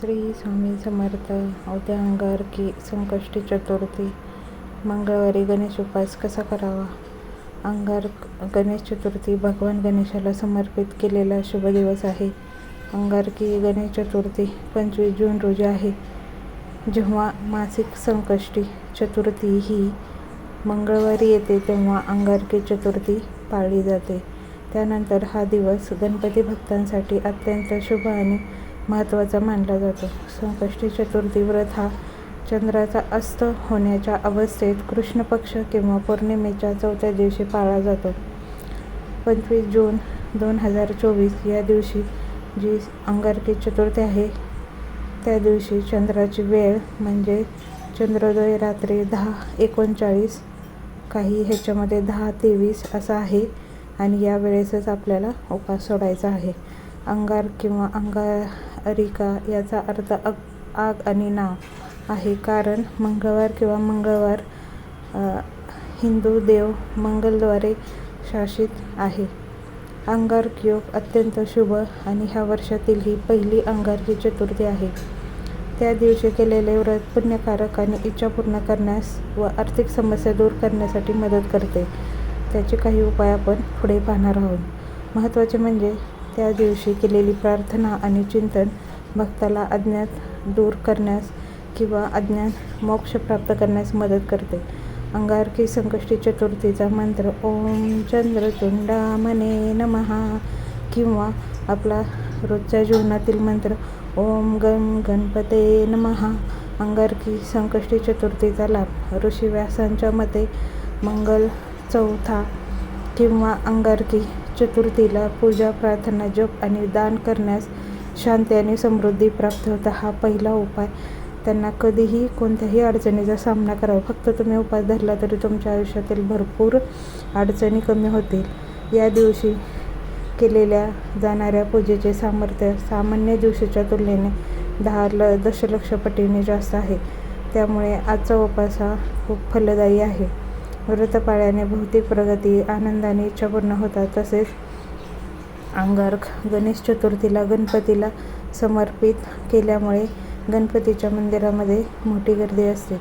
श्री स्वामी समर्थ उद्या अंगारकी संकष्टी चतुर्थी मंगळवारी गणेश उपास कसा करावा? अंगार गणेश चतुर्थी भगवान गणेशाला समर्पित केलेला शुभ दिवस आहे. अंगारकी गणेश चतुर्थी पंचवीस जून रोजी आहे. जेव्हा मासिक संकष्टी चतुर्थी ही मंगळवारी येते तेव्हा अंगारकी चतुर्थी पाळली जाते. त्यानंतर हा दिवस गणपती भक्तांसाठी अत्यंत शुभ आणि महत्त्वाचा मानला जातो. संकष्टी चतुर्थी व्रत हा चंद्राचा अस्त होण्याच्या अवस्थेत कृष्ण पक्ष किंवा पौर्णिमेच्या चौथ्या दिवशी पाळला जातो. पंचवीस जून दोन हजार चोवीस या दिवशी जी अंगारकी चतुर्थी आहे त्या दिवशी चंद्राची वेळ म्हणजे चंद्रोदय रात्री दहा एकोणचाळीस काही ह्याच्यामध्ये दहा तेवीस असा आहे आणि या वेळेसच आपल्याला उपास सोडायचा आहे. अंगार किंवा अरिका याचा अर्थ अग आग आणि नाव आहे. कारण मंगळवार किंवा मंगळवार हिंदू देव मंगलद्वारे शासित आहे. अंगारक योग अत्यंत शुभ आणि ह्या वर्षातील ही पहिली अंगारकी चतुर्थी आहे. त्या दिवशी केलेले व्रत पुण्यकारक आणि इच्छा पूर्ण करण्यास व आर्थिक समस्या दूर करण्यासाठी मदत करते. त्याचे काही उपाय आपण पुढे पाहणार आहोत. महत्त्वाचे म्हणजे त्या दिवशी केलेली प्रार्थना आणि चिंतन भक्ताला अज्ञात दूर करण्यास किंवा अज्ञान मोक्ष प्राप्त करण्यास मदत करते. अंगारकी संकष्टी चतुर्थीचा मंत्र ओम चंद्रतुंडामने नमहा किंवा आपला रोजच्या जीवनातील मंत्र ओम गण गणपते नमहा अंगारकी संकष्टी चतुर्थीचा लाभ. ऋषी व्यासांच्या मते मंगल चौथा किंवा अंगारकी चतुर्थीला पूजा प्रार्थना जप आणि दान करण्यास शांती आणि समृद्धी प्राप्त होता हा पहिला उपाय. त्यांना कधीही कोणत्याही अडचणीचा सामना करावा. फक्त तुम्ही उपाय धरला तरी तुमच्या आयुष्यातील भरपूर अडचणी कमी होतील. या दिवशी केलेल्या जाणाऱ्या पूजेचे सामर्थ्य सामान्य दिवशीच्या तुलनेने दहा ल दशलक्ष पटीने जास्त आहे. त्यामुळे आजचा उपास हा खूप फलदायी आहे. व्रतपाळ्याने भौतिक प्रगती आनंदाने इच्छापूर्ण होतात तसेच अंगारख गणेश चतुर्थीला गणपतीला समर्पित केल्यामुळे गणपतीच्या मंदिरामध्ये मोठी गर्दी असते.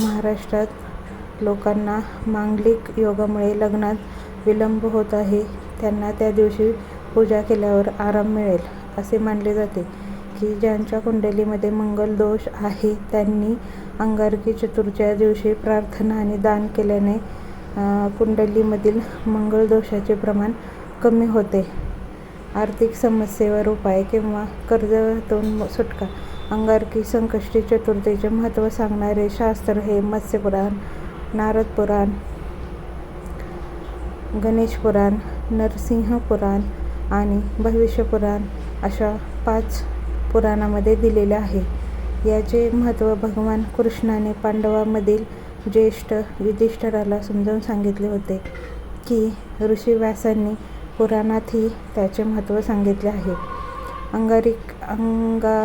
महाराष्ट्रात लोकांना मांगलिक योगामुळे लग्नात विलंब होत आहे. त्यांना त्या दिवशी पूजा केल्यावर आराम मिळेल असे मानले जाते की ज्यांच्या कुंडलीमध्ये मंगल दोष आहे त्यांनी अंगारकी चतुर्थीच्या दिवशी प्रार्थना आणि दान केल्याने कुंडलीमधील मंगळ दोषाचे प्रमाण कमी होते. आर्थिक समस्येवर उपाय किंवा कर्जातून सुटका. अंगारकी संकष्टी चतुर्थीचे महत्त्व सांगणारे शास्त्र हे मत्स्यपुराण नारद पुराण गणेश पुराण नरसिंह पुराण आणि भविष्यपुराण अशा पाच पुराणामध्ये दिलेले आहे. याचे महत्त्व भगवान कृष्णाने पांडवामधील ज्येष्ठ युधिष्ठराला समजावून सांगितले होते की ऋषी व्यासांनी पुराणातही त्याचे महत्त्व सांगितले आहे. अंगारिक अंगा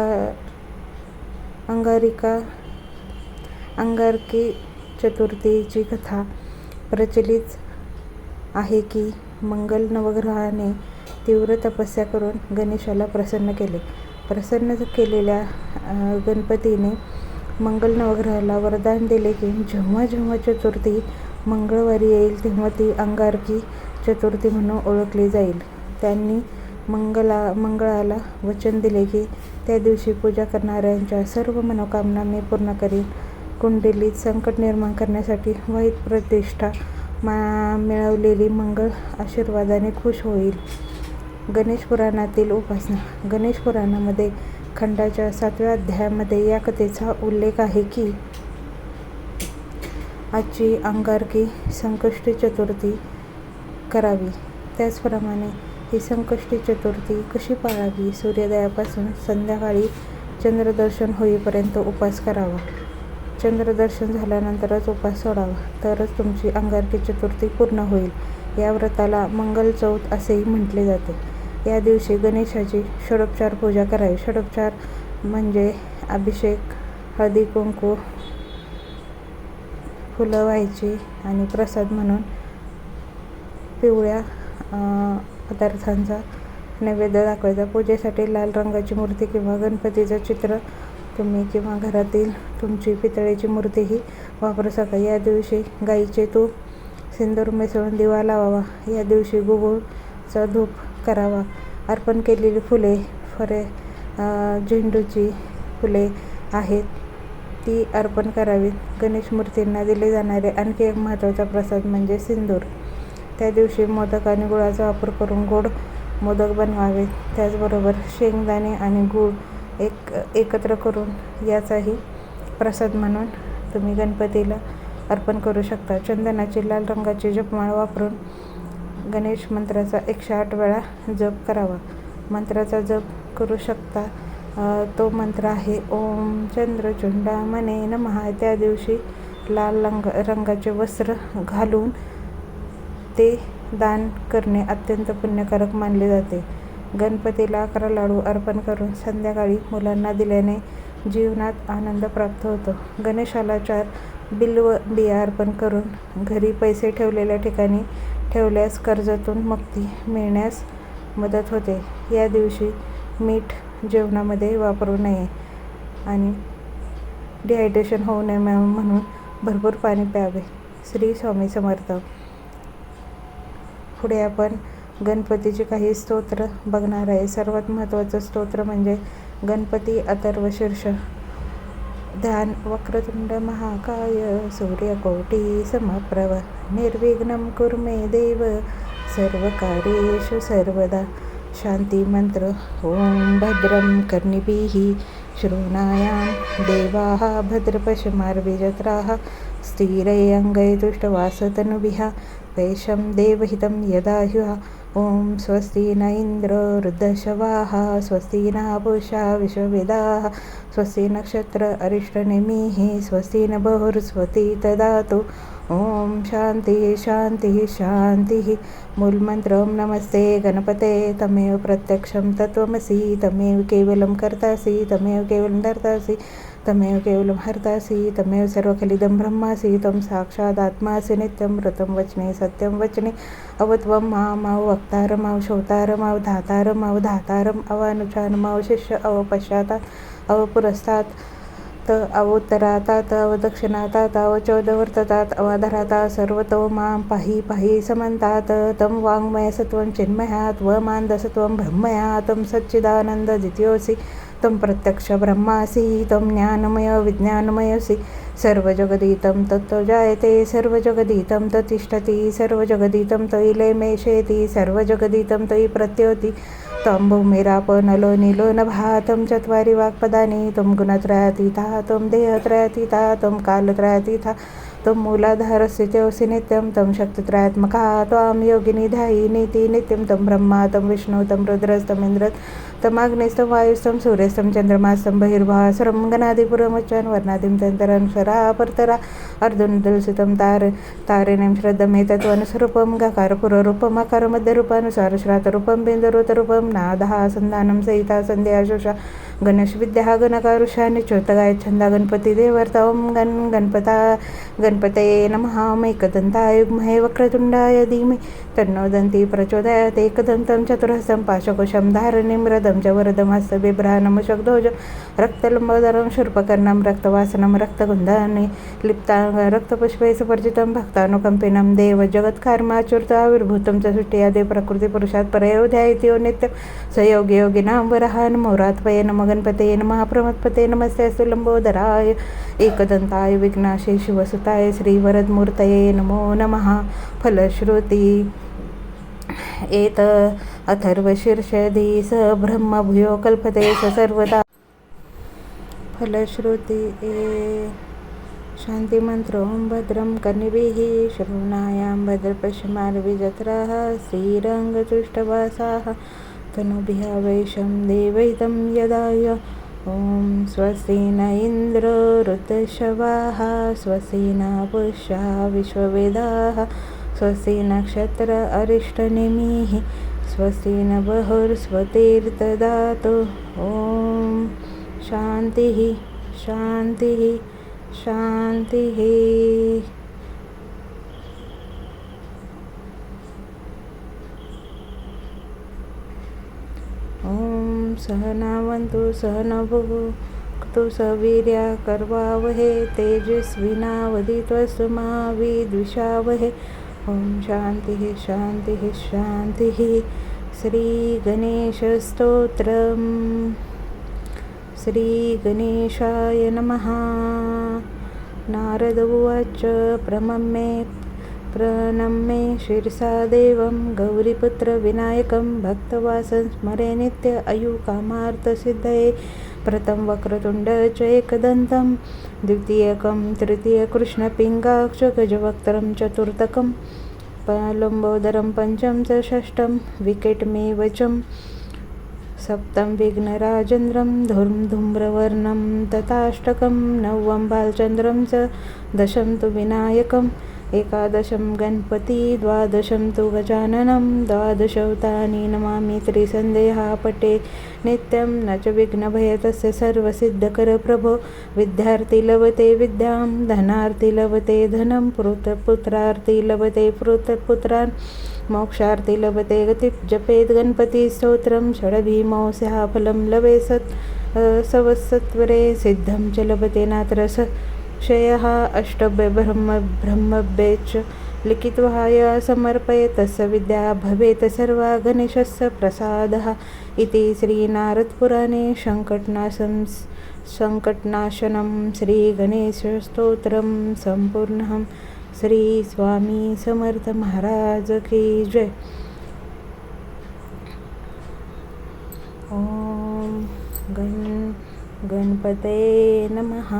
अंगारिका अंगारकी चतुर्थीची कथा प्रचलित आहे की मंगल नवग्रहाने तीव्र तपस्या करून गणेशाला प्रसन्न केले. प्रसन्न केलेल्या गणपतीने मंगल नवग्रहाला वरदान दिले की जेव्हा जेव्हा चतुर्थी मंगळवारी येईल तेव्हा ती अंगारकी चतुर्थी म्हणून ओळखली जाईल. त्यांनी मंगला मंगळाला वचन दिले की त्या दिवशी पूजा करणाऱ्यांच्या सर्व मनोकामना मी पूर्ण करीन. कुंडलीत संकट निर्माण करण्यासाठी वाईट प्रतिष्ठा मा मिळवलेली मंगळ आशीर्वादाने खुश होईल. गणेश पुराणातील उपासना. गणेश पुराणामध्ये खंडाच्या सातव्या अध्यायामध्ये या कथेचा उल्लेख आहे की आजची अंगारकी संकष्टी चतुर्थी करावी. त्याचप्रमाणे ही संकष्टी चतुर्थी कशी पाळावी? सूर्योदयापासून संध्याकाळी चंद्रदर्शन होईपर्यंत उपास करावा. चंद्रदर्शन झाल्यानंतरच उपास सोडावा. तरच तुमची अंगारकी चतुर्थी पूर्ण होईल. या व्रताला मंगल चौथ असेही म्हटले जाते. या दिवशी गणेशाची षडोपचार पूजा करावी. षडोपचार म्हणजे अभिषेक हळदी कुंकू फुलं व्हायची आणि प्रसाद म्हणून पिवळ्या पदार्थांचा नैवेद्य दाखवायचा. पूजेसाठी लाल रंगाची मूर्ती किंवा गणपतीचं चित्र तुम्ही किंवा घरातील तुमची पितळेची मूर्तीही वापरू शकता. या दिवशी गाईचे तूप सिंदूर मिसळून दिवा लावावा. या दिवशी गुगुळचा धूप करावा. अर्पण केलेली फुले फळे झेंडूची फुले आहेत. ती अर्पण करावीत. गणेश मूर्तींना दिले जाणारे आणखी एक महत्त्वाचा प्रसाद म्हणजे सिंदूर. त्या दिवशी मोदक आणि गुळाचा वापर करून गोड मोदक बनवावेत. त्याचबरोबर शेंगदाणे आणि गूळ एक एकत्र करून याचाही प्रसाद म्हणून तुम्ही गणपतीला अर्पण करू शकता. चंदनाची लाल रंगाची जपमाळ वापरून गणेश मंत्राचा एकशे आठ वेळा जप करावा. मंत्राचा जप करू शकता. तो मंत्र आहे ओम चंद्रचुंडा मने नमः. त्या दिवशी लाल रंग रंगाचे वस्त्र घालून ते दान करणे अत्यंत पुण्यकारक मानले जाते. गणपतीला अकरा लाडू अर्पण करून संध्याकाळी मुलांना दिल्याने जीवनात आनंद प्राप्त होतो. गणेशाला चार बिल्व बिया अर्पण करून घरी पैसे ठेवलेल्या ठिकाणी ठेवल्यास कर्जातून मुक्ती मिळण्यास मदत होते. या दिवशी मीठ जेवणामध्ये वापरू नये आणि डिहायड्रेशन होऊ नये म्हणून भरपूर पाणी प्यावे. श्री स्वामी समर्थ. पुढे आपण गणपतीचे काही स्तोत्र बघणार आहे. सर्वात महत्त्वाचं स्तोत्र म्हणजे गणपती अथर्व शीर्ष. ध्यान वक्रतुंड महाकाय सूर्यकोटी समप्रभ निर्विघ्नं कुर्मे देव। सर्वकार्येषु सर्वदा शान्तिमन्त्र ॐ भद्रं कर्णिभिः। शृणायां देवाः भद्रपशुमार्विजत्राः। स्थिरैरङ्गैतुष्टवासतनुभिः अङ्गै तुष्टवासतनुभिः। वैशं देवहितं यदाह्युः ॐ स्वस्ति न इन्द्र वृद्धशवाः स्वस्ति न पूषा विश्ववेदाः स्वस्ति नक्षत्र अरिष्टनिमिः स्वस्ति न बहुर्स्वती ददातु। ॐ शान्तिः शान्तिः शान्तिः। मूलमन्त्रं नमस्ते गणपते तमेव प्रत्यक्षं तत्त्वमसि तमेव केवलं कर्तासि तमेव केवलं धर्तासि। तमेव केवलभारतासि तमेव सर्वखलिदं ब्रह्मासि तं साक्षादात्मासि नित्यं व्रतं वचने सत्यं वचने। अवत्वं मामव वक्तारमव श्रोतारमव धातारमव धातारम् अवानुचानमव शिष्य अवपश्चातात अवपुरस्तात् त अवोत्तरातात अवदक्षिणातात अवचोदवर्ततात अवाधराता सर्वतो मां पाहि पाहि समन्तात तं वाङ्मयसत्वं चिन्मयात् व मान्दसत्वं ब्रह्मया तं सच्चिदानन्द द्वितीयोऽसि। तं प्रत्यक्ष ब्रह्मासी तं ज्ञानमय विज्ञानमयसि। सर्वजगदीतं तत्त्व जायते सर्वजगदीतं ततिष्ठति सर्वजगदीतं तयि मेषेति सर्वजगदीतं तयि प्रत्योति तं भूमिरापनलो निलो नभा चत्वारि वाक्पदानि तं गुणत्रयातीता तं देहत्रयातीता तं कालत्रयातीता तं मूलाधारस्थितोऽसि नित्यं तं शक्तित्रयात्मका त्वां योगिनी धायिनीति नीति नित्यं तं ब्रह्मा तं विष्णु तं रुद्रस्तमिन्द्र तमाग्निस्तं वायुस्तं सूर्यस्तं चन्द्रमास्तं बहिर्भासरं गणादिपुरमुच्चान् वर्णादिं तन्तरनुसरा परतरा अर्धुनदुलसितं तार तारिणीं श्रद्धमेतत्वनुस्वरूपं गकारपुररूपम् अकारमध्यरूपानुसार श्रातरूपं बिन्दुरुतरूपं नादः सन्धानं सहिता सन्ध्या शुषा गणेशविद्या गणकारुषाने चोतगाय छंदा गणपती देवर्ता ओम गण गणपता गणपतये नमः. मैकदंताय युग्महे वक्रतुंडाय धीमे तन्नो दन्ती प्रचोदयात् एकदन्तं चतुरहस्तं पाशकोशं धारणीं रदं च वरदं बिभ्राणं शब्दोजं रक्तलंबोदरं शूर्पकर्णं रक्तवासनं रक्तगुन्धानि लिप्ता रक्तपुष्पे सुपर्जितं भक्तानुकम्पिनं देव जगत्कार्माचुर्त आविर्भूतं च सृष्टियादे प्रकृतिपुरुषात् परयोध्यायित्यो नित्यं सयोगी योगिनां वरहान् मोरात्वये नम. गणपते नमः प्रमत्पते नमस्ते अस्तु लंबोदराय एकदंताय विघ्नाशे शिवसुताय श्रीवरदमूर्तये नमो नमः। फलश्रुती एत अथर्वशीर्षदी स ब्रह्मभूयो कल्पते स सर्वदा। फलश्रुती ए शान्तिमन्त्र भद्रं कर्णिभिः शृणायां भद्रपश्यमार्विजत्राः श्रीरङ्गतुष्टवासाः नुभ्या देवैतं यदाय। ॐ स्वसेन इन्द्र ऋतशवाः स्वसे न पुष्या विश्ववेदाः स्वसेनक्षत्र अरिष्टनिमिः स्वसेन बहुर्स्वतीर्थदातु। ॐ शान्तिः शान्तिः शान्तिः। सहनावन्तु तु सवीर्या कर्वावहे तेजस्विनावदित्वस्तु मा विद्विषावहे ॐ शान्तिः शान्तिः शान्तिः। श्रीगणेशस्तोत्रम्। श्रीगणेशाय नमः। नारद उवाच प्रमम्मे प्रणम्ये शिरसा देवं गौरीपुत्रविनायकं भक्तवासं स्मरे नित्य अयुकामार्थसिद्धये प्रथम वक्रतुण्ड च एकदन्तं द्वितीयकं तृतीयकृष्णपिङ्गाक्षगजवक्त्रं चतुर्थकं लम्बोदरं पञ्चं च षष्ठं विकेटमेव च सप्तं विघ्नराजेन्द्रं धुर्म धूम्रवर्णं तथाष्टकं नवं बालचन्द्रं च दशं तु विनायकम् एकादशं गणपती द्वादशं तु गजाननं द्वादशवतानि नमामि त्रिसन्देहा पटे नित्यं न च विघ्नभयतस्य सर्वसिद्धकर प्रभो विद्यार्थी लभते विद्यां धनार्थी लभते धनं पुत्रपुत्रार्थी लभते पुत्रपुत्रान् मोक्षार्थी लभते गति जपेत् गणपतिस्तोत्रं षडभीमौ फलं लभे सत् सवत्सत्वरे सिद्धं च लभते नात्र स क्षयः अष्टब्रह्म ब्रह्मभ्ये च लिखित्वाय समर्पये तस्य विद्या भवेत् सर्वा गणेशस्य प्रसादः इति श्रीनारदपुराणे सङ्कटनाशं सङ्कटनाशनं श्रीगणेशस्तोत्रं सम्पूर्णं श्रीस्वामी समर्थमहाराज की जय। ॐ गण गणपते नमः।